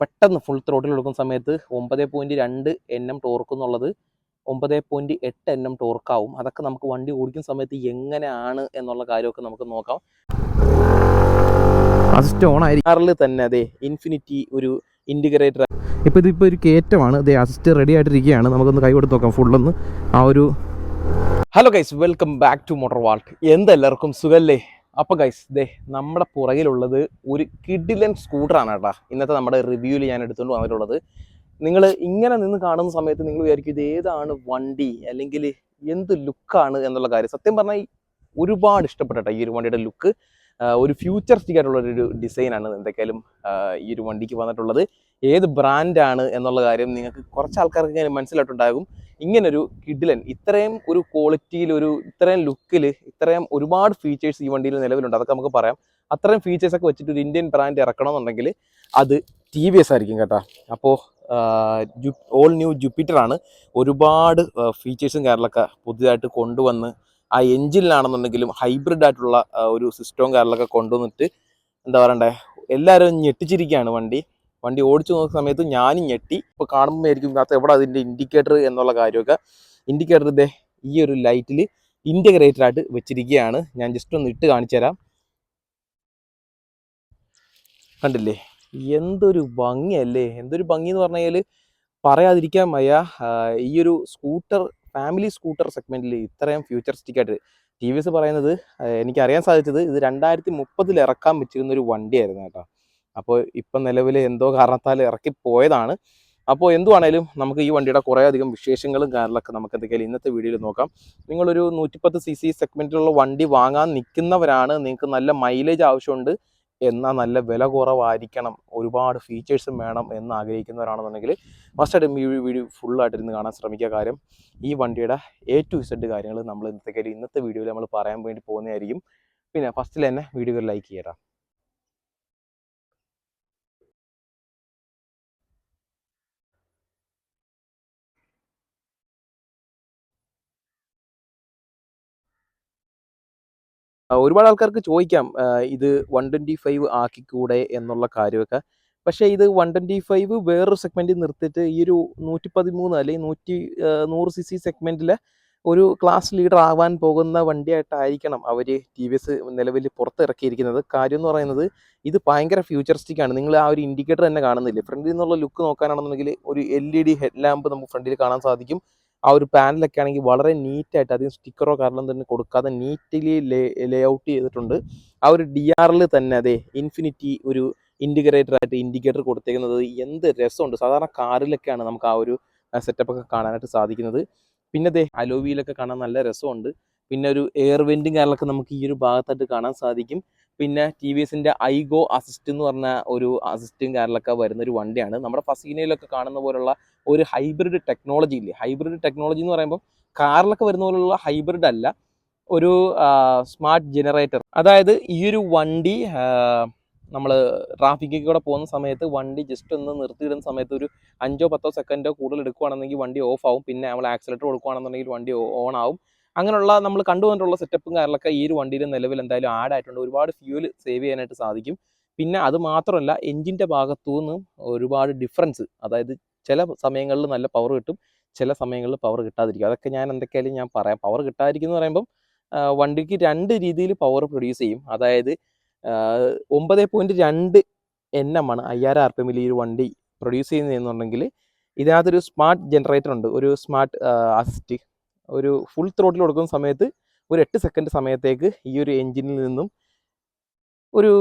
പെട്ടെന്ന് full throttle എടുക്കുന്ന സമയത്ത് ഒമ്പത് പോയിന്റ് രണ്ട് എൻ എം ടോർക്ക് എന്നുള്ളത് ഒമ്പത് പോയിന്റ് എട്ട് എൻ എം ടോർക്കാവും അതൊക്കെ നമുക്ക് വണ്ടി ഓടിക്കുന്ന സമയത്ത് എങ്ങനെയാണ് എന്നുള്ള കാര്യമൊക്കെ നമുക്ക് നോക്കാം. കാറിൽ തന്നെ അതെ ഇൻഫിനിറ്റി ഒരു ഇൻഡിഗ്രേറ്റർ ഇപ്പോൾ ഇതിപ്പോൾ ഒരു കയറ്റമാണ്. ഇതേ അസിസ്റ്റ് റെഡി ആയിട്ടിരിക്കുകയാണ്. നമുക്കൊന്ന് കൈ കൊടുത്ത് നോക്കാം ഫുള്ളൊന്ന് ആ ഒരു hello guys welcome back to Motor Vault എന്തെല്ലാവർക്കും സുഖല്ലേ? അപ്പോൾ ഗൈസ് ദേ നമ്മുടെ പുറകിലുള്ളത് ഒരു കിഡിലൻ സ്കൂട്ടറാണ് കേട്ടോ. ഇന്നത്തെ നമ്മുടെ റിവ്യൂവിൽ ഞാൻ എടുത്തുകൊണ്ട് വന്നിട്ടുള്ളത്. നിങ്ങൾ ഇങ്ങനെ നിന്ന് കാണുന്ന സമയത്ത് നിങ്ങൾ വിചാരിക്കും ഇത് ഏതാണ് വണ്ടി അല്ലെങ്കിൽ എന്ത് ലുക്കാണ് എന്നുള്ള കാര്യം. സത്യം പറഞ്ഞാൽ ഒരുപാട് ഇഷ്ടപ്പെട്ട ഈ ഒരു വണ്ടിയുടെ ലുക്ക് ഒരു ഫ്യൂച്ചറിസ്റ്റിക് ആയിട്ടുള്ള ഒരു ഡിസൈനാണ് എന്തൊക്കെയാലും ഈ ഒരു വണ്ടിക്ക് വന്നിട്ടുള്ളത്. ഏത് ബ്രാൻഡാണ് എന്നുള്ള കാര്യം നിങ്ങൾക്ക് കുറച്ച് ആൾക്കാർക്ക് ഇങ്ങനെ മനസ്സിലായിട്ടുണ്ടാകും. ഇങ്ങനൊരു കിഡിലൻ ഇത്രയും ഒരു ക്വാളിറ്റിയിൽ ഒരു ഇത്രയും ലുക്കിൽ ഇത്രയും ഒരുപാട് ഫീച്ചേഴ്സ് ഈ വണ്ടിയിൽ നിലവിലുണ്ട്. അതൊക്കെ നമുക്ക് പറയാം. അത്രയും ഫീച്ചേഴ്സ് ഒക്കെ വെച്ചിട്ട് ഒരു ഇന്ത്യൻ ബ്രാൻഡ് ഇറക്കണമെന്നുണ്ടെങ്കിൽ അത് ടി വി എസ് ആയിരിക്കും കേട്ടോ. അപ്പോൾ ഓൾ ന്യൂ ജുപ്പിറ്റർ ആണ് ഒരുപാട് ഫീച്ചേഴ്സും കാര്യങ്ങളൊക്കെ പുതിയതായിട്ട് കൊണ്ടുവന്ന് ആ എഞ്ചിനിലാണെന്നുണ്ടെങ്കിലും ഹൈബ്രിഡ് ആയിട്ടുള്ള ഒരു സിസ്റ്റവും കാര്യങ്ങളൊക്കെ കൊണ്ടുവന്നിട്ട് എന്താ പറയണ്ടേ എല്ലാവരും ഞെട്ടിച്ചിരിക്കുകയാണ് വണ്ടി. വണ്ടി ഓടിച്ചു നോക്കുന്ന സമയത്ത് ഞാനും ഞെട്ടി. ഇപ്പോൾ കാണുമ്പോഴായിരിക്കും ഇതിനകത്ത് എവിടെ അതിന്റെ ഇൻഡിക്കേറ്റർ എന്നുള്ള കാര്യമൊക്കെ. ഇൻഡിക്കേറ്റർ ഇതേ ഈ ഒരു ലൈറ്റിൽ ഇന്റഗ്രേറ്റഡ് ആയിട്ട് വെച്ചിരിക്കുകയാണ്. ഞാൻ ജസ്റ്റ് ഒന്ന് ഇട്ട് കാണിച്ചു തരാം. കണ്ടില്ലേ? എന്തൊരു ഭംഗിയല്ലേ? എന്തൊരു ഭംഗി എന്ന് പറഞ്ഞു കഴിഞ്ഞാൽ പറയാതിരിക്കാൻ വയ്യ. ഈ ഒരു സ്കൂട്ടർ ഫാമിലി സ്കൂട്ടർ സെഗ്മെന്റിൽ ഇത്രയും ഫ്യൂച്ചറിസ്റ്റിക് ആയിട്ട്. ടി വി എസ് പറയുന്നത് എനിക്കറിയാൻ സാധിച്ചത് ഇത് രണ്ടായിരത്തി മുപ്പതിൽ ഇറക്കാൻ വെച്ചിരുന്ന ഒരു വണ്ടിയായിരുന്നു കേട്ടോ. അപ്പോൾ ഇപ്പം നിലവിൽ എന്തോ കാരണത്താൽ ഇറക്കി പോയതാണ് അപ്പോൾ എന്തുവാണേലും നമുക്ക് ഈ വണ്ടിയുടെ കുറേ അധികം വിശേഷങ്ങളും കാര്യങ്ങളൊക്കെ നമുക്ക് എന്തൊക്കെയാലും ഇന്നത്തെ വീഡിയോയിൽ നോക്കാം. നിങ്ങളൊരു നൂറ്റിപ്പത്ത് സി സി സെഗ്മെന്റിലുള്ള വണ്ടി വാങ്ങാൻ നിൽക്കുന്നവരാണ്. നിങ്ങൾക്ക് നല്ല മൈലേജ് ആവശ്യമുണ്ട്. എന്നാൽ നല്ല വില കുറവായിരിക്കണം. ഒരുപാട് ഫീച്ചേഴ്സും വേണം എന്ന് ആഗ്രഹിക്കുന്നവരാണെന്നുണ്ടെങ്കിൽ മസ്റ്റായിട്ടും ഈ വീഡിയോ ഫുള്ളായിട്ട് ഇരുന്ന് കാണാൻ ശ്രമിക്കുക. കാര്യം ഈ വണ്ടിയുടെ എ ടു ഇസഡ് കാര്യങ്ങൾ നമ്മൾ ഇന്നത്തെ ഇന്നത്തെ വീഡിയോയിൽ നമ്മൾ പറയാൻ വേണ്ടി പോകുന്നതായിരിക്കും. പിന്നെ ഫസ്റ്റിൽ തന്നെ വീഡിയോ ലൈക്ക് ചെയ്യണം ഒരുപാട് ആൾക്കാർക്ക് ചോദിക്കാം ഇത് വൺ ട്വന്റി ഫൈവ് ആക്കിക്കൂടെ എന്നുള്ള കാര്യമൊക്കെ. പക്ഷേ ഇത് വൺ ട്വന്റി ഫൈവ് വേറൊരു സെഗ്മെന്റിൽ നിർത്തിയിട്ട് ഈ ഒരു നൂറ്റി പതിമൂന്ന് അല്ലെങ്കിൽ നൂറ്റി നൂറ് സി സി സെഗ്മെന്റിൽ ഒരു ക്ലാസ് ലീഡർ ആവാൻ പോകുന്ന വണ്ടിയായിട്ടായിരിക്കണം അവർ ടി വി എസ് നിലവിൽ പുറത്തിറക്കിയിരിക്കുന്നത്. കാര്യം എന്ന് പറയുന്നത് ഇത് ഭയങ്കര ഫ്യൂച്ചറിസ്റ്റിക് ആണ്. നിങ്ങൾ ആ ഒരു ഇൻഡിക്കേറ്റർ തന്നെ കാണുന്നില്ലേ? ഫ്രണ്ടിൽ നിന്നുള്ള ലുക്ക് നോക്കാനാണെന്നുണ്ടെങ്കിൽ ഒരു L E D head lamp നമുക്ക് ഫ്രണ്ടിൽ കാണാൻ സാധിക്കും. ആ ഒരു പാനലൊക്കെ ആണെങ്കിൽ വളരെ നീറ്റായിട്ട് അധികം സ്റ്റിക്കറോ കാരണം തന്നെ കൊടുക്കാതെ നീറ്റ്ലി ലേ ഔട്ട് ചെയ്തിട്ടുണ്ട്. ആ ഒരു ഡി ആറിൽ തന്നെ അതെ ഇൻഫിനിറ്റി ഒരു ഇൻഡിക്കേറ്റർ ആയിട്ട് ഇൻഡിക്കേറ്റർ കൊടുത്തേക്കുന്നത് എന്ത് രസമുണ്ട്. സാധാരണ കാറിലൊക്കെയാണ് നമുക്ക് ആ ഒരു സെറ്റപ്പ് ഒക്കെ കാണാനായിട്ട് സാധിക്കുന്നത്. പിന്നെ അതെ അലോവിയിലൊക്കെ കാണാൻ നല്ല രസമുണ്ട്. പിന്നെ ഒരു എയർ വെന്റും കാര്യങ്ങളൊക്കെ നമുക്ക് ഈ ഒരു ഭാഗത്തായിട്ട് കാണാൻ സാധിക്കും. പിന്നെ ടി വി എസിന്റെ ഐഗോ അസിസ്റ്റ് എന്ന് പറഞ്ഞ ഒരു അസിസ്റ്റും കാറിലൊക്കെ വരുന്ന ഒരു വണ്ടിയാണ്. നമ്മുടെ ഫസീനയിലൊക്കെ കാണുന്ന പോലുള്ള ഒരു ഹൈബ്രിഡ് ടെക്നോളജി ഇല്ലേ? ഹൈബ്രിഡ് ടെക്നോളജി എന്ന് പറയുമ്പോൾ കാറിലൊക്കെ വരുന്ന പോലുള്ള ഹൈബ്രിഡ് അല്ല. ഒരു സ്മാർട്ട് ജനറേറ്റർ. അതായത് ഈ ഒരു വണ്ടി നമ്മൾ ട്രാഫിക്കിൽ കൂടെ പോകുന്ന സമയത്ത് വണ്ടി ജസ്റ്റ് ഒന്ന് നിർത്തിയിടുന്ന സമയത്ത് ഒരു അഞ്ചോ പത്തോ സെക്കൻഡോ കൂടുതൽ എടുക്കുകയാണെന്നെങ്കിൽ വണ്ടി ഓഫ് ആവും. പിന്നെ നമ്മൾ ആക്സിലേറ്റർ കൊടുക്കുകയാണെന്നുണ്ടെങ്കിൽ വണ്ടി ഓൺ ആവും. അങ്ങനെയുള്ള നമ്മൾ കണ്ടുവന്നിട്ടുള്ള സെറ്റപ്പും കാര്യങ്ങളൊക്കെ ഈ ഒരു വണ്ടിയിൽ നിലവിൽ എന്തായാലും ആഡ് ആയിട്ടുണ്ട്. ഒരുപാട് ഫ്യൂൽ സേവ് ചെയ്യാനായിട്ട് സാധിക്കും. പിന്നെ അത് മാത്രമല്ല എഞ്ചിന്റെ ഭാഗത്തു നിന്ന് ഒരുപാട് ഡിഫറൻസ് അതായത് ചില സമയങ്ങളിൽ നല്ല പവർ കിട്ടും ചില സമയങ്ങളിൽ പവർ കിട്ടാതിരിക്കും. അതൊക്കെ ഞാൻ എന്തൊക്കെയായാലും ഞാൻ പറയാം. പവർ കിട്ടാതിരിക്കും എന്ന് പറയുമ്പം വണ്ടിക്ക് രണ്ട് രീതിയിൽ പവർ പ്രൊഡ്യൂസ് ചെയ്യും. അതായത് ഒമ്പത് പോയിന്റ് രണ്ട് എൻ എം ആണ് അയ്യായിരം ആർ പി എമ്മിൽ ഈ ഒരു വണ്ടി പ്രൊഡ്യൂസ് ചെയ്യുന്നതെന്നുണ്ടെങ്കിൽ ഇതിനകത്തൊരു സ്മാർട്ട് ജനറേറ്റർ ഉണ്ട്. ഒരു സ്മാർട്ട് അസിസ്റ്റ് ഒരു ഫുൾ ത്രോട്ടിൽ കൊടുക്കുന്ന സമയത്ത് ഒരു എട്ട് സെക്കൻഡ് സമയത്തേക്ക് ഈ ഒരു എൻജിനിൽ നിന്നും ഒരു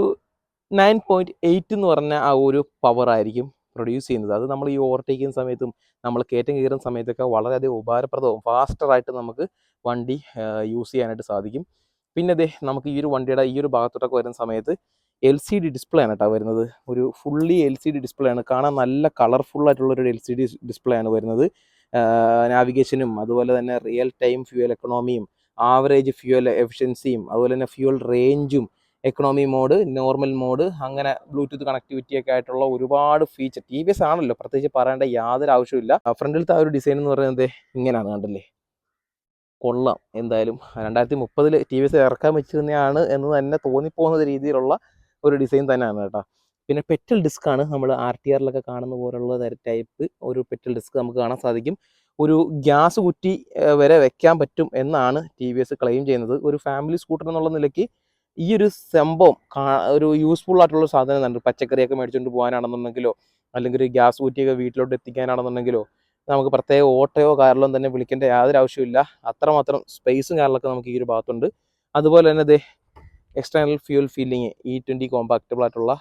നയൻ പോയിന്റ് എയ്റ്റ് എന്ന് പറഞ്ഞ ആ ഒരു പവർ ആയിരിക്കും പ്രൊഡ്യൂസ് ചെയ്യുന്നത്. അത് നമ്മൾ ഈ ഓവർടേക്കുന്ന സമയത്തും നമ്മൾ കയറ്റം കയറുന്ന സമയത്തൊക്കെ വളരെയധികം ഉപകാരപ്രദവും ഫാസ്റ്ററായിട്ട് നമുക്ക് വണ്ടി യൂസ് ചെയ്യാനായിട്ട് സാധിക്കും. പിന്നെ അതെ നമുക്ക് ഈ ഒരു വണ്ടിയുടെ ഈ ഒരു ഭാഗത്തോട്ടൊക്കെ വരുന്ന സമയത്ത് എൽ സി ഡി ഡിസ്പ്ലേ ആണ് കേട്ടോ വരുന്നത്. ഒരു fully L C D display ആണ്. കാണാൻ നല്ല കളർഫുൾ ആയിട്ടുള്ള ഒരു എൽ സി ഡി ഡിസ്പ്ലേ ആണ് വരുന്നത്. നാവിഗേഷനും അതുപോലെ തന്നെ റിയൽ ടൈം ഫ്യൂൽ എക്കണോമിയും ആവറേജ് ഫ്യൂൽ എഫിഷ്യൻസിയും അതുപോലെ തന്നെ ഫ്യൂൽ റേഞ്ചും എക്കണോമി മോഡ് നോർമൽ മോഡ് അങ്ങനെ ബ്ലൂടൂത്ത് കണക്ടിവിറ്റി ഒക്കെ ആയിട്ടുള്ള ഒരുപാട് ഫീച്ചർ ടി വി എസ് ആണല്ലോ പ്രത്യേകിച്ച് പറയേണ്ട യാതൊരു ആവശ്യമില്ല ഫ്രണ്ടിലത്തെ ആ ഒരു ഡിസൈൻ എന്ന് പറയുന്നത് ഇങ്ങനെയാണ് കണ്ടല്ലേ? കൊള്ളാം എന്തായാലും. രണ്ടായിരത്തി മുപ്പതിൽ ടി വി എസ് ഇറക്കാൻ വെച്ചിരുന്നതാണ് എന്ന് തന്നെ തോന്നിപ്പോകുന്ന രീതിയിലുള്ള ഒരു ഡിസൈൻ തന്നെയാണ് കേട്ടോ. പിന്നെ പെറ്റൽ ഡിസ്ക് ആണ് നമ്മൾ ആർ ടി ആറിലൊക്കെ കാണുന്ന പോലുള്ള ടൈപ്പ് ഒരു പെറ്റൽ ഡിസ്ക് നമുക്ക് കാണാൻ സാധിക്കും. ഒരു ഗ്യാസ് കുറ്റി വരെ വെക്കാൻ പറ്റും എന്നാണ് ടി വി എസ് ക്ലെയിം ചെയ്യുന്നത്. ഒരു ഫാമിലി സ്കൂട്ടർ എന്നുള്ള നിലയ്ക്ക് ഈ ഒരു സംഭവം ഒരു യൂസ്ഫുൾ ആയിട്ടുള്ള സാധനം തന്നെ പച്ചക്കറിയൊക്കെ മേടിച്ചുകൊണ്ട് പോകാനാണെന്നുണ്ടെങ്കിലോ അല്ലെങ്കിൽ ഒരു ഗ്യാസ് കുറ്റിയൊക്കെ വീട്ടിലോട്ട് എത്തിക്കാനാണെന്നുണ്ടെങ്കിലോ നമുക്ക് പ്രത്യേക ഓട്ടോയോ കാറിലോ തന്നെ വിളിക്കേണ്ട യാതൊരു ആവശ്യമില്ല അത്രമാത്രം സ്പേസും കാറിലൊക്കെ നമുക്ക് ഈ ഒരു ഭാഗത്തുണ്ട്. അതുപോലെ തന്നെ ദേ external fuel feeling E twenty compatible ആയിട്ടുള്ള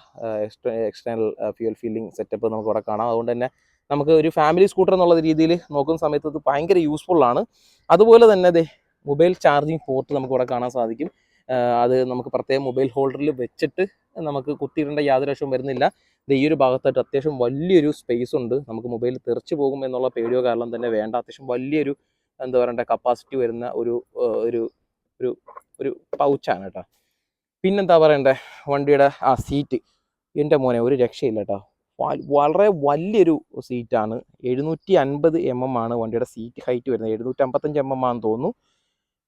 എക്സ്റ്റേണൽ ഫ്യൂൽ ഫീലിംഗ് സെറ്റപ്പ് നമുക്ക് ഇവിടെ കാണാം. അതുകൊണ്ട് തന്നെ നമുക്ക് ഒരു ഫാമിലി സ്കൂട്ടർ എന്നുള്ള രീതിയിൽ നോക്കുന്ന സമയത്ത് ഇത് ഭയങ്കര യൂസ്ഫുൾ ആണ്. അതുപോലെ തന്നെ അതെ മൊബൈൽ ചാർജിങ് പോർട്ട് നമുക്ക് ഇവിടെ കാണാൻ സാധിക്കും. അത് നമുക്ക് പ്രത്യേകം മൊബൈൽ ഹോൾഡറിൽ വെച്ചിട്ട് നമുക്ക് കുത്തിയിടേണ്ട യാതൊരു വശവും വരുന്നില്ല. ഈ ഒരു ഭാഗത്തായിട്ട് അത്യാവശ്യം വലിയൊരു സ്പേസ് ഉണ്ട്. നമുക്ക് മൊബൈൽ തെറിച്ച് പോകും എന്നുള്ള പേടിയോ കാരണം തന്നെ വേണ്ട. അത്യാവശ്യം വലിയൊരു എന്താ പറയണ്ട കപ്പാസിറ്റി വരുന്ന ഒരു ഒരു ഒരു ഒരു പൗച്ചാണ് കേട്ടോ. പിന്നെന്താ പറയണ്ടേ? വണ്ടിയുടെ ആ സീറ്റ് എന്റെ മോനെ ഒരു രക്ഷയില്ല കേട്ടോ വളരെ വലിയൊരു സീറ്റാണ് എഴുന്നൂറ്റി അൻപത് എം എം ആണ് വണ്ടിയുടെ സീറ്റ് ഹൈറ്റ് വരുന്നത്. എഴുന്നൂറ്റി അമ്പത്തഞ്ച് എം എം ആണെന്ന് തോന്നുന്നു.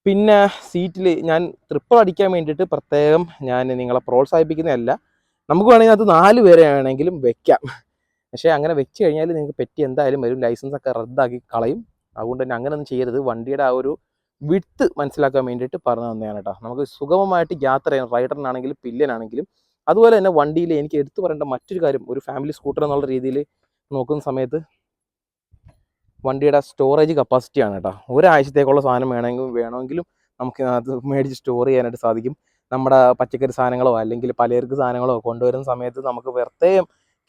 പിന്നെ സീറ്റിൽ ഞാൻ ട്രിപ്പിൾ അടിക്കാൻ വേണ്ടിയിട്ട് പ്രത്യേകം ഞാൻ നിങ്ങളെ പ്രോത്സാഹിപ്പിക്കുന്നതല്ല. നമുക്ക് വേണമെങ്കിൽ അത് നാല് പേരെ വേണമെങ്കിലും വെക്കാം. പക്ഷേ അങ്ങനെ വെച്ച് കഴിഞ്ഞാൽ നിങ്ങൾക്ക് പെറ്റി എന്തായാലും വരും. ലൈസൻസ് ഒക്കെ റദ്ദാക്കി കളയും. അതുകൊണ്ട് തന്നെ അങ്ങനെ ഒന്നും ചെയ്യരുത്. വണ്ടിയുടെ ആ ഒരു വിട്ട് മനസ്സിലാക്കാൻ വേണ്ടിയിട്ട് പറഞ്ഞു തന്നെയാണ് കേട്ടോ നമുക്ക് സുഗമമായിട്ട് യാത്ര ചെയ്യാം. റൈഡറിനാണെങ്കിലും പില്ലനാണെങ്കിലും അതുപോലെ തന്നെ വണ്ടിയിൽ എനിക്ക് എടുത്തു പറയേണ്ട മറ്റൊരു കാര്യം ഒരു ഫാമിലി സ്കൂട്ടർ എന്നുള്ള രീതിയിൽ നോക്കുന്ന സമയത്ത് വണ്ടിയുടെ സ്റ്റോറേജ് കപ്പാസിറ്റിയാണ് കേട്ടോ ഒരാഴ്ചത്തേക്കുള്ള സാധനം വേണമെങ്കിൽ വേണമെങ്കിലും നമുക്ക് അത് മേടിച്ച് സ്റ്റോർ ചെയ്യാനായിട്ട് സാധിക്കും. നമ്മുടെ പച്ചക്കറി സാധനങ്ങളോ അല്ലെങ്കിൽ പലചരക്ക് സാധനങ്ങളോ കൊണ്ടുവരുന്ന സമയത്ത് നമുക്ക് വെറുതെ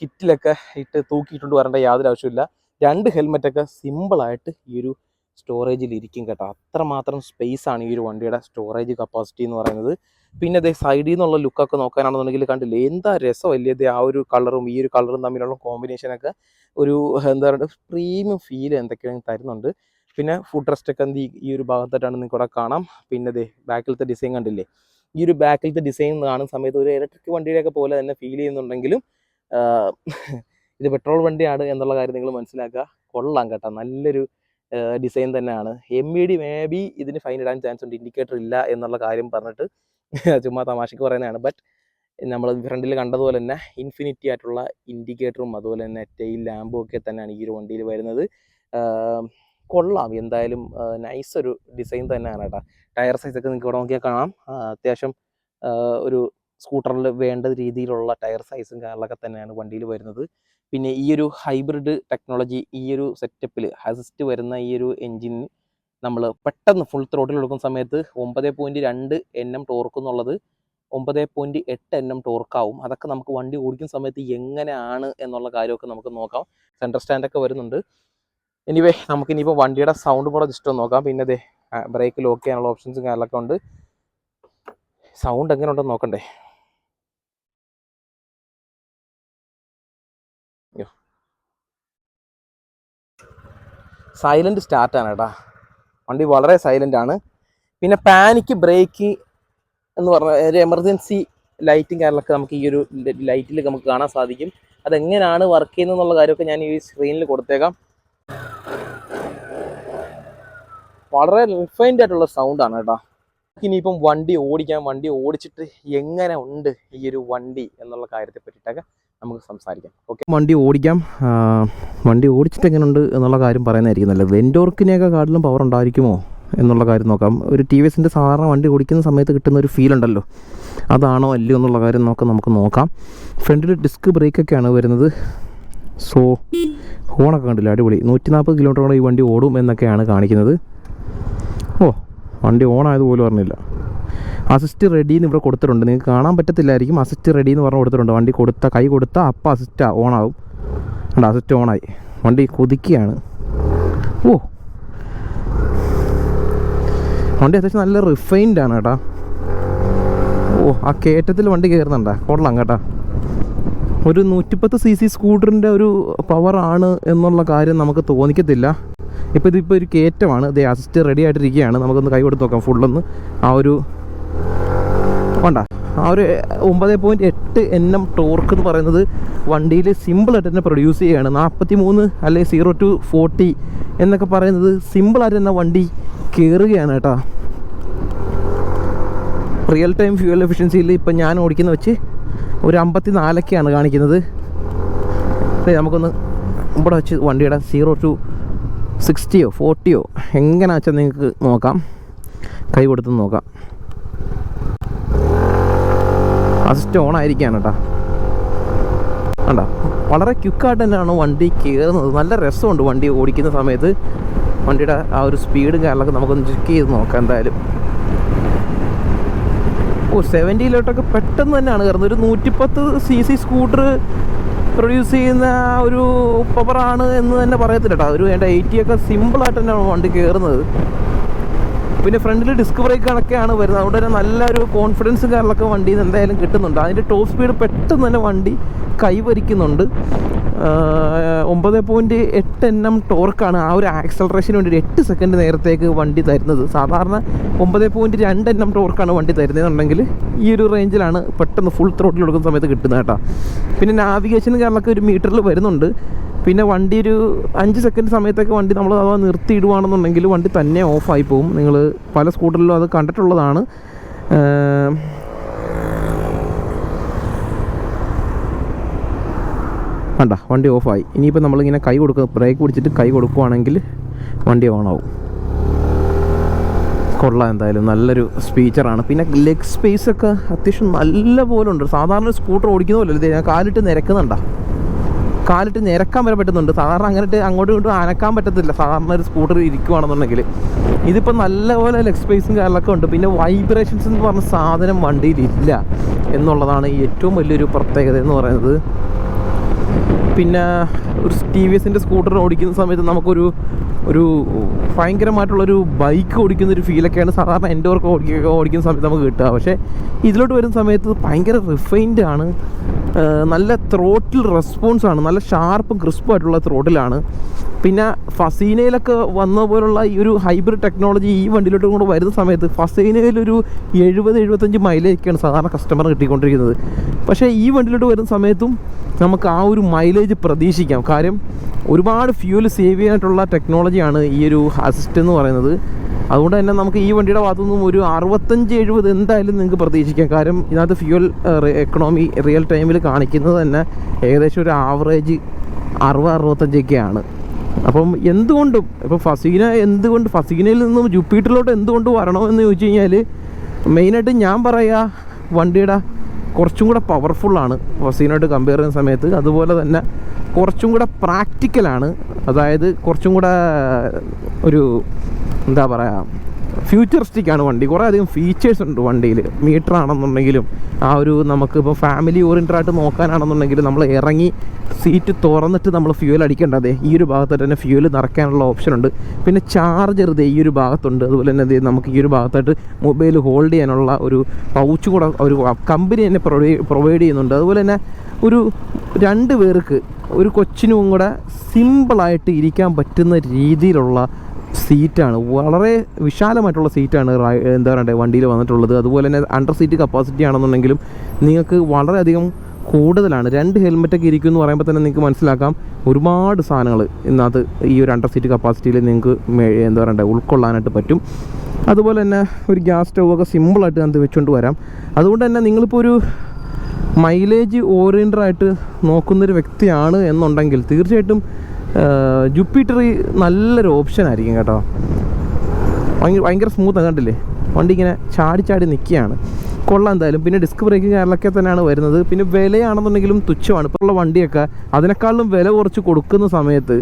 കിറ്റിലൊക്കെ ഇട്ട് തൂക്കിയിട്ടുണ്ട് വരേണ്ട യാതൊരു ആവശ്യമില്ല രണ്ട് ഹെൽമെറ്റൊക്കെ സിമ്പിളായിട്ട് ഈ ഒരു സ്റ്റോറേജിൽ ഇരിക്കും കേട്ടോ. അത്രമാത്രം ആണ് ഈ ഒരു വണ്ടിയുടെ സ്റ്റോറേജ് കപ്പാസിറ്റി എന്ന് പറയുന്നത്. പിന്നെ അതേ സൈഡിൽ നിന്നുള്ള ലുക്കൊക്കെ നോക്കാനാണെന്നുണ്ടെങ്കിൽ കണ്ടില്ലേ എന്താ രസമല്ലേ ആ ഒരു കളറും ഈ ഒരു കളറും തമ്മിലുള്ള കോമ്പിനേഷനൊക്കെ ഒരു എന്താ പറയുക പ്രീമിയം ഫീൽ എന്തൊക്കെയാണ് തരുന്നുണ്ട്. പിന്നെ ഫുഡ് റെസ്റ്റ് ഒക്കെ എന്ത് ഈ- ഈ ഒരു ഭാഗത്തായിട്ടാണ് നിങ്ങൾക്ക് ഇവിടെ കാണാം. പിന്നെ ദേ ബാക്കിലത്തെ ഡിസൈൻ കണ്ടില്ലേ ഈ ഒരു ബാക്കിലത്തെ ഡിസൈൻ കാണുന്ന സമയത്ത് ഒരു ഇലക്ട്രിക് വണ്ടിയുടെയൊക്കെ പോലെ തന്നെ ഫീൽ ചെയ്യുന്നുണ്ടെങ്കിലും ഇത് പെട്രോൾ വണ്ടിയാണ് എന്നുള്ള കാര്യം നിങ്ങൾ മനസ്സിലാക്കുക. കൊള്ളാം കേട്ടോ. നല്ലൊരു ഡിസൈൻ തന്നെയാണ്. M E D may be ഇതിന് ഫൈൻ ഇടാൻ ചാൻസ് ഉണ്ട്. ഇൻഡിക്കേറ്റർ ഇല്ല എന്നുള്ള കാര്യം പറഞ്ഞിട്ട് ചുമ്മാ തമാശക്ക് പറയുന്നതാണ്. ബട്ട് നമ്മൾ ഫ്രണ്ടിൽ കണ്ടതുപോലെ തന്നെ ഇൻഫിനിറ്റി ആയിട്ടുള്ള ഇൻഡിക്കേറ്ററും അതുപോലെ തന്നെ ടെയിൽ ലാമ്പും ഒക്കെ തന്നെയാണ് ഈ ഒരു വണ്ടിയിൽ വരുന്നത്. കൊള്ളാം. എന്തായാലും നൈസ് ഒരു ഡിസൈൻ തന്നെയാണ് കേട്ടോ. ടയർ സൈസൊക്കെ നിങ്ങൾക്ക് ഇവിടെ നോക്കിയാൽ കാണാം. അത്യാവശ്യം ഒരു സ്കൂട്ടറിൽ വേണ്ട രീതിയിലുള്ള ടയർ സൈസും കാര്യങ്ങളൊക്കെ തന്നെയാണ് വണ്ടിയിൽ വരുന്നത്. പിന്നെ ഈ ഒരു ഹൈബ്രിഡ് ടെക്നോളജി ഈ ഒരു സെറ്റപ്പിൽ അസിസ്റ്റ് വരുന്ന ഈ ഒരു എൻജിൻ നമ്മൾ പെട്ടെന്ന് ഫുൾ ത്രോട്ടിൽ കൊടുക്കുന്ന സമയത്ത് ഒമ്പത് പോയിന്റ് രണ്ട് എൻ എം ടോർക്ക് എന്നുള്ളത് ഒമ്പത് പോയിന്റ് എട്ട് എൻ എം ടോർക്കാവും അതൊക്കെ നമുക്ക് വണ്ടി ഓടിക്കുന്ന സമയത്ത് എങ്ങനെയാണ് എന്നുള്ള കാര്യമൊക്കെ നമുക്ക് നോക്കാം. സെന്റർ സ്റ്റാൻഡൊക്കെ വരുന്നുണ്ട്. എനിവേ നമുക്ക് ഇനിയിപ്പോൾ വണ്ടിയുടെ സൗണ്ട് കൂടെ ജസ്റ്റ് നോക്കാം. പിന്നെ അതെ ബ്രേക്ക് ലോക്ക് ചെയ്യാനുള്ള ഓപ്ഷൻസും കാര്യങ്ങളൊക്കെ ഉണ്ട്. സൗണ്ട് എങ്ങനെ ഉണ്ടെന്ന് നോക്കണ്ടേ? സൈലന്റ് സ്റ്റാർട്ടാണ് കേട്ടാ വണ്ടി വളരെ സൈലന്റ് ആണ്. പിന്നെ പാനിക്ക് ബ്രേക്ക് എന്ന് പറഞ്ഞ ഒരു എമർജൻസി ലൈറ്റും കാര്യങ്ങളൊക്കെ നമുക്ക് ഈ ഒരു ലൈറ്റിൽ നമുക്ക് കാണാൻ സാധിക്കും. അതെങ്ങനെയാണ് വർക്ക് ചെയ്യുന്നത് എന്നുള്ള കാര്യമൊക്കെ ഞാൻ ഈ സ്ക്രീനിൽ കൊടുത്തേക്കാം. വളരെ റിഫൈൻഡ് ആയിട്ടുള്ള സൗണ്ടാണ് കേട്ടോ ഇനിയിപ്പം വണ്ടി ഓടിക്കാൻ വണ്ടി ഓടിച്ചിട്ട് എങ്ങനെ ഉണ്ട് ഈ ഒരു വണ്ടി എന്നുള്ള കാര്യത്തെ പറ്റിയിട്ടൊക്കെ നമുക്ക് സംസാരിക്കാം. ഓക്കെ വണ്ടി ഓടിക്കാം. വണ്ടി ഓടിച്ചിട്ട് എങ്ങനെയുണ്ട് എന്നുള്ള കാര്യം പറയുന്നതായിരിക്കും നല്ലത്. വെൻഡോർക്കിനെയൊക്കെ കാട്ടിലും പവർ ഉണ്ടായിരിക്കുമോ എന്നുള്ള കാര്യം നോക്കാം. ഒരു ടി വി എസിന്റെ സാധാരണ വണ്ടി ഓടിക്കുന്ന സമയത്ത് കിട്ടുന്ന ഒരു ഫീൽ ഉണ്ടല്ലോ. അതാണോ അല്ലയോ എന്നുള്ള കാര്യം നോക്കാം നമുക്ക് നോക്കാം. ഫ്രണ്ടിൽ ഡിസ്ക് ബ്രേക്കൊക്കെയാണ് വരുന്നത്. സോ ഹോണൊക്കെ കണ്ടില്ല? അടിപൊളി. നൂറ്റി നാൽപ്പത് കിലോമീറ്ററോളം ഈ വണ്ടി ഓടും എന്നൊക്കെയാണ് കാണിക്കുന്നത്. ഓ വണ്ടി ഓണായത് പോലും പറഞ്ഞില്ല അസിസ്റ്റ് റെഡി എന്ന് ഇവിടെ കൊടുത്തിട്ടുണ്ട്. നിങ്ങൾക്ക് കാണാൻ പറ്റത്തില്ലായിരിക്കും. അസിസ്റ്റ് റെഡി എന്ന് പറഞ്ഞ് കൊടുത്തിട്ടുണ്ട്. വണ്ടി കൊടുത്ത കൈ കൊടുത്ത അപ്പം അസിസ്റ്റ് ആവും ഉണ്ട് അസിസ്റ്റ് ഓണായി. വണ്ടി കൊതിക്കുകയാണ്. ഓ. വണ്ടി അത്യാവശ്യം നല്ല റിഫൈൻഡ് ആണ് കേട്ടാ. ഓ ആ കേറ്റത്തിൽ വണ്ടി കയറുന്നുണ്ടാ? കൊള്ളാം കേട്ടാ. ഒരു നൂറ്റിപ്പത്ത് സി സി സ്കൂട്ടറിന്റെ ഒരു പവറാണ് എന്നുള്ള കാര്യം നമുക്ക് തോന്നിക്കത്തില്ല. ഇപ്പോൾ ഇതിപ്പോൾ ഒരു കയറ്റമാണ് ഇത് അസിസ്റ്റ് റെഡി ആയിട്ടിരിക്കുകയാണ്. നമുക്കൊന്ന് കൈ കൊടുത്ത് നോക്കാം ഫുള്ളൊന്ന് ആ ഒരു വേണ്ട ആ ഒരു ഒമ്പത് പോയിന്റ് എട്ട് എൻ എം ടോർക്ക് എന്ന് പറയുന്നത് വണ്ടിയിൽ സിമ്പിളായിട്ട് തന്നെ പ്രൊഡ്യൂസ് ചെയ്യുകയാണ്. നാൽപ്പത്തി മൂന്ന് അല്ലെങ്കിൽ സീറോ ടു ഫോർട്ടി എന്നൊക്കെ പറയുന്നത് സിമ്പിളായിട്ട് തന്നെ വണ്ടി കയറുകയാണ് കേട്ടോ. റിയൽ ടൈം ഫ്യൂവൽ എഫിഷ്യൻസിയിൽ ഇപ്പം ഞാൻ ഓടിക്കുന്ന വെച്ച് ഒരു അമ്പത്തി നാലൊക്കെയാണ് കാണിക്കുന്നത് നമുക്കൊന്ന് ഇവിടെ വെച്ച് വണ്ടിയുടെ സീറോ ടു സിക്സ്റ്റിയോ ഫോർട്ടിയോ എങ്ങനെ വെച്ചാൽ നിങ്ങൾക്ക് നോക്കാം. കൈ കൊടുത്ത് നോക്കാം. അസിസ്റ്റ് സ്റ്റോൺ ആയിരിക്കാണ് കേട്ടോ കണ്ടോ? വളരെ ക്യുക്കായിട്ട് തന്നെയാണ് വണ്ടി കയറുന്നത് നല്ല രസമുണ്ട് വണ്ടി ഓടിക്കുന്ന സമയത്ത്. വണ്ടിയുടെ ആ ഒരു സ്പീഡും കാര്യങ്ങളൊക്കെ നമുക്കൊന്ന് ചെക്ക് ചെയ്ത് നോക്കാം എന്തായാലും. ഓ സെവന്റിയിലോട്ടൊക്കെ പെട്ടെന്ന് തന്നെയാണ് കയറുന്നത്. ഒരു നൂറ്റിപ്പത്ത് സി സി സ്കൂട്ടർ പ്രൊഡ്യൂസ് ചെയ്യുന്ന ആ ഒരു പവറാണ് എന്ന് തന്നെ പറയത്തില്ല കേട്ടോ ഒരു എന്റെ എയ്റ്റിയൊക്കെ സിമ്പിളായിട്ട് തന്നെയാണ് വണ്ടി കയറുന്നത് പിന്നെ ഫ്രണ്ടിൽ ഡിസ്ക് ബ്രേക്ക് കണക്കെയാണ് വരുന്നത്. തന്നെ നല്ലൊരു കോൺഫിഡൻസും കാര്യങ്ങളൊക്കെ വണ്ടിയിൽ നിന്ന് എന്തായാലും കിട്ടുന്നുണ്ട്. അതിന്റെ ടോപ്പ് സ്പീഡ് പെട്ടെന്ന് തന്നെ വണ്ടി കൈവരിക്കുന്നുണ്ട്. ഒമ്പത് പോയിന്റ് എട്ട് എൻ എം ടോർക്കാണ് ആ ഒരു ആക്സലറേഷന് വേണ്ടി എട്ട് സെക്കൻഡ് നേരത്തേക്ക് വണ്ടി തരുന്നത്. സാധാരണ ഒമ്പത് പോയിന്റ് രണ്ട് എൻ എം ടോർക്കാണ് വണ്ടി തരുന്നതെന്നുണ്ടെങ്കിൽ ഈ ഒരു റേഞ്ചിലാണ് പെട്ടെന്ന് ഫുൾ ത്രോട്ടിൽ കൊടുക്കുന്ന സമയത്ത് കിട്ടുന്നത് കേട്ടോ. പിന്നെ നാവിഗേഷൻ കാരണമൊക്കെ ഒരു മീറ്ററിൽ വരുന്നുണ്ട്. പിന്നെ വണ്ടി ഒരു അഞ്ച് സെക്കൻഡ് സമയത്തൊക്കെ വണ്ടി നമ്മൾ അഥവാ നിർത്തിയിടുവാണെന്നുണ്ടെങ്കിൽ വണ്ടി തന്നെ ഓഫായി പോകും. നിങ്ങൾ പല സ്കൂട്ടറിലും അത് കണ്ടിട്ടുള്ളതാണ്. ഏം, കണ്ട വണ്ടി ഓഫായി. ഇനിയിപ്പോൾ നമ്മളിങ്ങനെ കൈ കൊടുക്കുക ബ്രേക്ക് പിടിച്ചിട്ട് കൈ കൊടുക്കുവാണെങ്കിൽ വണ്ടി ഓണാവും കൊള്ളാം എന്തായാലും. നല്ലൊരു സ്പീച്ചറാണ് പിന്നെ ലെഗ് സ്പേസ് ഒക്കെ അത്യാവശ്യം നല്ല പോലെ ഉണ്ട്. സാധാരണ സ്കൂട്ടർ ഓടിക്കുന്ന പോലെ ഞാൻ കാലിട്ട് നിരക്കുന്നുണ്ടാ? കാലിട്ട് നിരക്കാൻ വരെ പറ്റുന്നുണ്ട്. സാധാരണ അങ്ങോട്ട് അങ്ങോട്ടും ഇങ്ങോട്ടും അനക്കാൻ പറ്റത്തില്ല. സാധാരണ ഒരു സ്കൂട്ടർ ഇരിക്കുവാണെന്നുണ്ടെങ്കിൽ. ഇതിപ്പോൾ നല്ലപോലെ ലെഗ് സ്പേസും കാര്യങ്ങളൊക്കെ ഉണ്ട്. പിന്നെ വൈബ്രേഷൻസ് എന്ന് പറഞ്ഞ സാധനം വണ്ടിയിലില്ല എന്നുള്ളതാണ് ഏറ്റവും വലിയൊരു പ്രത്യേകത എന്ന് പറയുന്നത്. പിന്നെ ഒരു ടി വി എസിന്റെ സ്കൂട്ടർ ഓടിക്കുന്ന സമയത്ത് നമുക്കൊരു ഒരു ഭയങ്കരമായിട്ടുള്ളൊരു ബൈക്ക് ഓടിക്കുന്ന ഒരു ഫീലൊക്കെയാണ് സാധാരണ എന്റെ വർക്ക് ഓടിക്കുക ഓടിക്കുന്ന സമയത്ത് നമുക്ക് കിട്ടുക. പക്ഷേ ഇതിലോട്ട് വരുന്ന സമയത്ത് ഭയങ്കര റിഫൈൻഡ് ആണ്. നല്ല ത്രോട്ടിൽ റെസ്പോൺസ് ആണ്. നല്ല ഷാർപ്പ് ക്രിസ്പ് ആയിട്ടുള്ള ത്രോട്ടിലാണ് പിന്നെ ഫസീനയിലൊക്കെ വന്ന പോലുള്ള ഈ ഒരു ഹൈബ്രിഡ് ടെക്നോളജി ഈ വണ്ടിയിലോട്ട് കൂടെ വരുന്ന സമയത്ത് ഫസീനയിലൊരു എഴുപത് എഴുപത്തഞ്ച് മൈലേജൊക്കെയാണ് സാധാരണ കസ്റ്റമർ കിട്ടിക്കൊണ്ടിരിക്കുന്നത്. പക്ഷേ ഈ വണ്ടിയിലോട്ട് വരുന്ന സമയത്തും നമുക്ക് ആ ഒരു മൈലേജ് പ്രതീക്ഷിക്കാം. കാര്യം ഒരുപാട് ഫ്യൂൽ സേവ് ചെയ്യാനായിട്ടുള്ള ടെക്നോളജിയാണ് ഈ ഒരു അസിസ്റ്റ് എന്ന് പറയുന്നത്. അതുകൊണ്ട് തന്നെ നമുക്ക് ഈ വണ്ടിയുടെ ഭാഗത്തു നിന്നും ഒരു അറുപത്തഞ്ച് എഴുപത് എന്തായാലും നിങ്ങൾക്ക് പ്രതീക്ഷിക്കാം. കാരണം ഇതിനകത്ത് ഫ്യൂൽ എക്കണോമി റിയൽ ടൈമിൽ കാണിക്കുന്നത് തന്നെ ഏകദേശം ഒരു ആവറേജ് അറുപത് അറുപത്തഞ്ചൊക്കെയാണ്. അപ്പം എന്തുകൊണ്ടും ഇപ്പോൾ ഫസീന എന്തുകൊണ്ട് ഫസീനയിൽ നിന്നും ജൂപ്പിറ്ററിലോട്ട് എന്തുകൊണ്ട് വരണമെന്ന് ചോദിച്ചു കഴിഞ്ഞാൽ മെയിനായിട്ട് ഞാൻ പറയുക വണ്ടിയുടെ കുറച്ചും കൂടെ പവർഫുള്ളാണ് ഫസീനായിട്ട് കമ്പയർ ചെയ്യുന്ന സമയത്ത്. അതുപോലെ തന്നെ കുറച്ചും കൂടെ പ്രാക്ടിക്കലാണ് അതായത് കുറച്ചും കൂടെ ഒരു എന്താ പറയുക ഫ്യൂച്ചറിസ്റ്റിക് ആണ് വണ്ടി. കുറേ അധികം ഫീച്ചേഴ്സ് ഉണ്ട് വണ്ടിയിൽ മീറ്റർ ആണെന്നുണ്ടെങ്കിലും ആ ഒരു നമുക്ക് ഇപ്പോൾ ഫാമിലി ഓറിയന്റഡ് ആയിട്ട് നോക്കാനാണെന്നുണ്ടെങ്കിലും നമ്മൾ ഇറങ്ങി സീറ്റ് തുറന്നിട്ട് നമ്മൾ ഫ്യൂൽ അടിക്കേണ്ടതേ ഈ ഒരു ഭാഗത്തായിട്ട് തന്നെ ഫ്യൂൽ നിറയ്ക്കാനുള്ള ഓപ്ഷൻ ഉണ്ട്. പിന്നെ ചാർജർ ഇത് ഈ ഒരു ഭാഗത്തുണ്ട്. അതുപോലെ തന്നെ നമുക്ക് ഈ ഒരു ഭാഗത്തായിട്ട് മൊബൈൽ ഹോൾഡ് ചെയ്യാനുള്ള ഒരു പൗച്ച് കൂടെ ഒരു കമ്പനി തന്നെ പ്രൊവൈഡ് ചെയ്യുന്നുണ്ട്. അതുപോലെ തന്നെ ഒരു രണ്ട് പേർക്ക് ഒരു കൊച്ചിനും കൂടെ സിമ്പിളായിട്ട് ഇരിക്കാൻ പറ്റുന്ന രീതിയിലുള്ള സീറ്റാണ്. വളരെ വിശാലമായിട്ടുള്ള സീറ്റാണ് എന്താ പറയണ്ടേ വണ്ടിയിൽ വന്നിട്ടുള്ളത്. അതുപോലെ തന്നെ അണ്ടർ സീറ്റ് കപ്പാസിറ്റി ആണെന്നുണ്ടെങ്കിലും നിങ്ങൾക്ക് വളരെയധികം കൂടുതലാണ്. രണ്ട് ഹെൽമെറ്റൊക്കെ ഇരിക്കും എന്ന് പറയുമ്പോൾ തന്നെ നിങ്ങൾക്ക് മനസ്സിലാക്കാം ഒരുപാട് സാധനങ്ങൾ ഇതിനകത്ത് ഈ ഒരു അണ്ടർ സീറ്റ് കപ്പാസിറ്റിയിൽ നിങ്ങൾക്ക് എന്താ പറയണ്ടേ ഉൾക്കൊള്ളാനായിട്ട് പറ്റും. അതുപോലെ തന്നെ ഒരു ഗ്യാസ് സ്റ്റൗവൊക്കെ സിമ്പിളായിട്ട് നമുക്ക് വെച്ചുകൊണ്ട് വരാം. അതുകൊണ്ട് തന്നെ നിങ്ങളിപ്പോൾ ഒരു മൈലേജ് ഓറിയന്റഡായിട്ട് നോക്കുന്നൊരു വ്യക്തിയാണ് എന്നുണ്ടെങ്കിൽ തീർച്ചയായിട്ടും ജുപ്പിറ്റർ നല്ലൊരു ഓപ്ഷൻ ആയിരിക്കും കേട്ടോ. ഭയങ്കര ഭയങ്കര സ്മൂത്താണ് കണ്ടില്ലേ? വണ്ടി ഇങ്ങനെ ചാടി ചാടി നിൽക്കുകയാണ് കൊള്ളാം എന്തായാലും. പിന്നെ ഡിസ്ക് ബ്രേക്ക് കാര്യങ്ങളൊക്കെ തന്നെയാണ് വരുന്നത്. പിന്നെ വിലയാണെന്നുണ്ടെങ്കിലും തുച്ഛമാണ്. ഇപ്പോൾ ഉള്ള വണ്ടിയൊക്കെ അതിനേക്കാളും വില കുറച്ച് കൊടുക്കുന്ന സമയത്ത്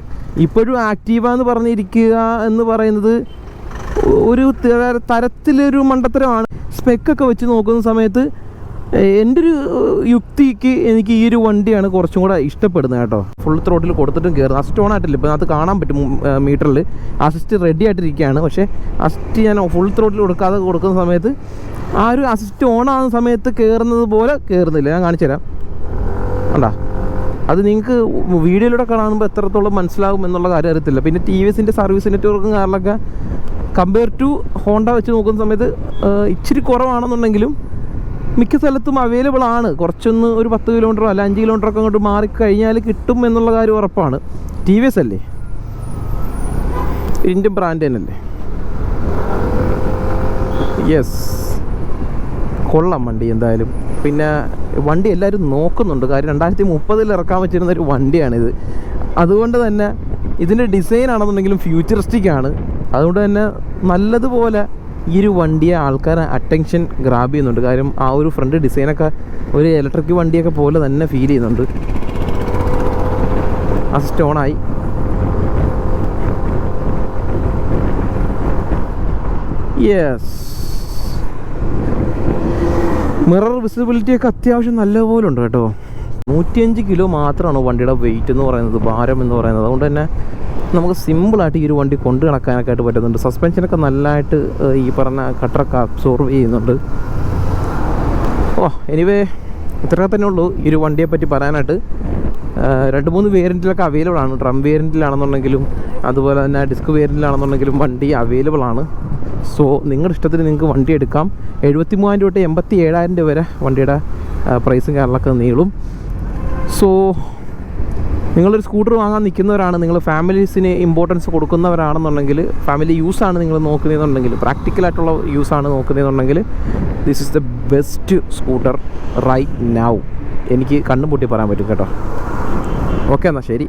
ഇപ്പോഴും ആക്റ്റീവ എന്ന് പറഞ്ഞിരിക്കുക എന്ന് പറയുന്നത് ഒരു തരത്തിലൊരു മണ്ടത്തരമാണ്. സ്പെക്കൊക്കെ വെച്ച് നോക്കുന്ന സമയത്ത് എന്റെ ഒരു യുക്തിക്ക് എനിക്ക് ഈ ഒരു വണ്ടിയാണ് കുറച്ചും കൂടെ ഇഷ്ടപ്പെടുന്നത് കേട്ടോ. ഫുൾ ത്രോട്ടിൽ കൊടുത്തിട്ടും കയറുന്നത് അസിസ്റ്റ് ഓൺ ആയിട്ടില്ല. ഇപ്പോൾ അത് കാണാൻ പറ്റും മീറ്ററിൽ അസിസ്റ്റ് റെഡി ആയിട്ടിരിക്കുകയാണ്. പക്ഷേ അസിസ്റ്റ് ഞാൻ ഫുൾ ത്രോട്ടിൽ കൊടുക്കാതെ കൊടുക്കുന്ന സമയത്ത് ആ ഒരു അസിസ്റ്റ് ഓൺ ആകുന്ന സമയത്ത് കയറുന്നത് പോലെ കയറുന്നില്ല ഞാൻ കാണിച്ചു തരാം. അത് നിങ്ങൾക്ക് വീഡിയോയിലൂടെ കാണുമ്പോൾ എത്രത്തോളം മനസ്സിലാകും എന്നുള്ള കാര്യം അറിയത്തില്ല. പിന്നെ ടി വി എസിന്റെ സർവീസ് നെറ്റ്വർക്കും കാരണമൊക്കെ കമ്പയർ ടു ഹോണ്ട വെച്ച് നോക്കുന്ന സമയത്ത് ഇച്ചിരി കുറവാണെന്നുണ്ടെങ്കിലും മിക്ക സ്ഥലത്തും അവൈലബിൾ ആണ്. കുറച്ചൊന്ന് ഒരു പത്ത് കിലോമീറ്ററോ അല്ല അഞ്ച് കിലോമീറ്റർ ഒക്കെ അങ്ങോട്ട് മാറിക്കഴിഞ്ഞാൽ കിട്ടും എന്നുള്ള കാര്യം ഉറപ്പാണ്. ടി വി എസ് അല്ലേ? ഇന്ത്യൻ ബ്രാൻഡ് തന്നെയല്ലേ യെസ് കൊള്ളാം വണ്ടി എന്തായാലും. പിന്നെ വണ്ടി എല്ലാവരും നോക്കുന്നുണ്ട്. കാര്യം രണ്ടായിരത്തി മുപ്പതിൽ ഇറക്കാൻ പറ്റിയിരുന്ന ഒരു വണ്ടിയാണിത്. അതുകൊണ്ട് തന്നെ ഇതിന്റെ ഡിസൈൻ ആണെന്നുണ്ടെങ്കിലും ഫ്യൂച്ചറിസ്റ്റിക് ആണ്. അതുകൊണ്ട് തന്നെ നല്ലതുപോലെ ഈ ഒരു വണ്ടിയെ ആൾക്കാർ അറ്റൻഷൻ ഗ്രാബ് ചെയ്യുന്നുണ്ട്. കാര്യം ആ ഒരു ഫ്രണ്ട് ഡിസൈനൊക്കെ ഒരു ഇലക്ട്രിക് വണ്ടിയൊക്കെ പോലെ തന്നെ ഫീൽ ചെയ്യുന്നുണ്ട്. ആ സ്റ്റോണായി യെസ് മിറർ വിസിബിലിറ്റി ഒക്കെ അത്യാവശ്യം നല്ലപോലെ ഉണ്ട് കേട്ടോ. നൂറ്റിയഞ്ച് കിലോ മാത്രമാണ് വണ്ടിയുടെ വെയിറ്റ് എന്ന് പറയുന്നത് ഭാരം എന്ന് പറയുന്നത്. അതുകൊണ്ട് തന്നെ നമുക്ക് സിമ്പിളായിട്ട് ഈ ഒരു വണ്ടി കൊണ്ട് നടക്കാനൊക്കെ ആയിട്ട് പറ്റുന്നുണ്ട് സസ്പെൻഷനൊക്കെ നല്ലതായിട്ട് ഈ പറഞ്ഞ കട്ടറൊക്കെ അബ്സോർവ് ചെയ്യുന്നുണ്ട്. ഓ എനിവേ ഇത്രയൊക്കെ തന്നെ ഉള്ളൂ ഈ ഒരു വണ്ടിയെ പറ്റി പറയാനായിട്ട്. രണ്ട് മൂന്ന് വേരിയന്റിലൊക്കെ അവൈലബിൾ ആണ്. ഡ്രം വേരിയന്റിലാണെന്നുണ്ടെങ്കിലും അതുപോലെ തന്നെ ഡിസ്ക് വേരിയന്റിലാണെന്നുണ്ടെങ്കിലും വണ്ടി അവൈലബിൾ ആണ്. സോ നിങ്ങളുടെ ഇഷ്ടത്തിന് നിങ്ങൾക്ക് വണ്ടി എടുക്കാം. എഴുപത്തി മൂവായിരം രൂപ തൊട്ട് എൺപത്തി ഏഴായിരം രൂപ വരെ വണ്ടിയുടെ പ്രൈസും കാര്യങ്ങളൊക്കെ നീളും. സോ നിങ്ങളൊരു സ്കൂട്ടർ വാങ്ങാൻ നിൽക്കുന്നവരാണ് നിങ്ങൾ ഫാമിലീസിന് ഇമ്പോർട്ടൻസ് കൊടുക്കുന്നവരാണെന്നുണ്ടെങ്കിൽ ഫാമിലി യൂസാണ് നിങ്ങൾ നോക്കുന്നതെന്നുണ്ടെങ്കിൽ പ്രാക്ടിക്കലായിട്ടുള്ള യൂസാണ് നോക്കുന്നതെന്നുണ്ടെങ്കിൽ this is the best scooter right now എനിക്ക് കണ്ണും പൊട്ടി പറയാൻ പറ്റും കേട്ടോ. ഓക്കെ എന്നാൽ ശരി.